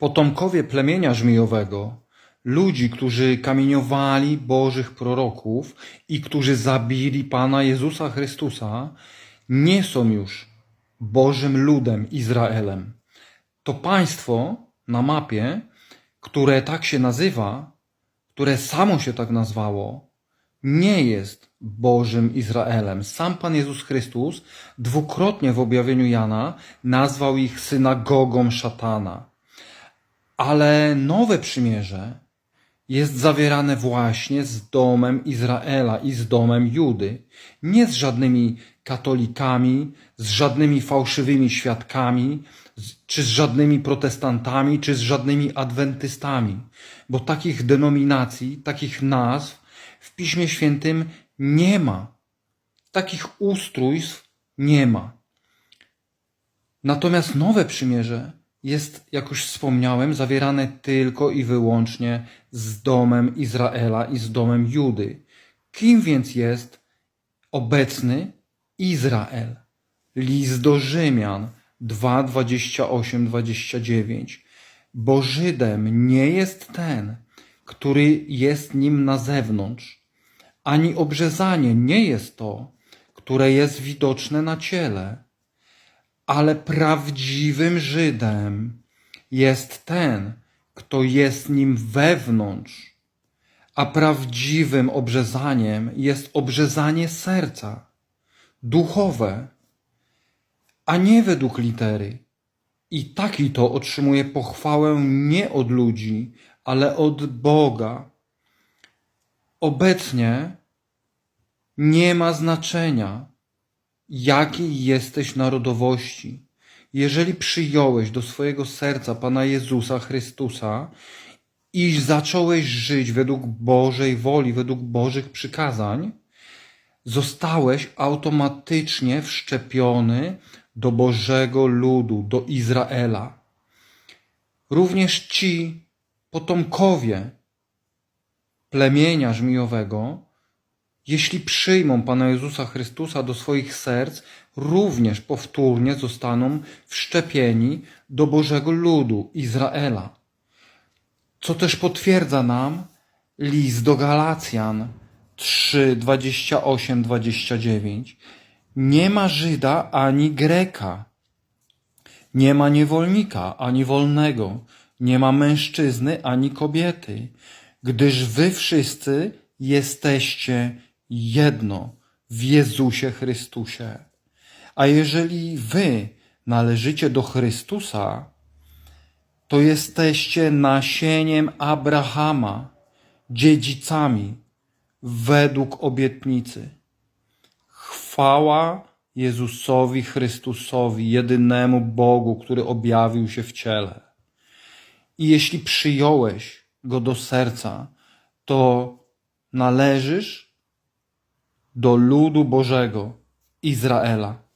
potomkowie plemienia żmijowego, ludzi, którzy kamieniowali Bożych proroków i którzy zabili Pana Jezusa Chrystusa, nie są już Bożym ludem Izraelem. To państwo na mapie, które tak się nazywa, które samo się tak nazwało, nie jest Bożym Izraelem. Sam Pan Jezus Chrystus dwukrotnie w objawieniu Jana nazwał ich synagogą szatana. Ale nowe przymierze jest zawierane właśnie z domem Izraela i z domem Judy, nie z żadnymi katolikami, z żadnymi fałszywymi świadkami, czy z żadnymi protestantami, czy z żadnymi adwentystami, bo takich denominacji, takich nazw w Piśmie Świętym nie ma. Takich ustrójstw nie ma. Natomiast nowe przymierze jest, jak już wspomniałem, zawierane tylko i wyłącznie z domem Izraela i z domem Judy. Kim więc jest obecny Izrael? List do Rzymian 2, 28, 29. Bo Żydem nie jest ten, który jest nim na zewnątrz, ani obrzezanie nie jest to, które jest widoczne na ciele ale prawdziwym Żydem jest ten, kto jest nim wewnątrz, a prawdziwym obrzezaniem jest obrzezanie serca, duchowe, a nie według litery. I taki to otrzymuje pochwałę nie od ludzi, ale od Boga. Obecnie nie ma znaczenia, jakiej jesteś narodowości. Jeżeli przyjąłeś do swojego serca Pana Jezusa Chrystusa i zacząłeś żyć według Bożej woli, według Bożych przykazań, zostałeś automatycznie wszczepiony do Bożego ludu, do Izraela. Również ci potomkowie plemienia żmijowego, jeśli przyjmą Pana Jezusa Chrystusa do swoich serc, również powtórnie zostaną wszczepieni do Bożego ludu Izraela. Co też potwierdza nam list do Galacjan 3, 28, 29. Nie ma Żyda ani Greka, nie ma niewolnika ani wolnego, nie ma mężczyzny ani kobiety, gdyż wy wszyscy jesteście jedno w Jezusie Chrystusie. A jeżeli wy należycie do Chrystusa, to jesteście nasieniem Abrahama, dziedzicami według obietnicy. Chwała Jezusowi Chrystusowi, jedynemu Bogu, który objawił się w ciele. I jeśli przyjąłeś go do serca, to należysz do ludu Bożego, Izraela.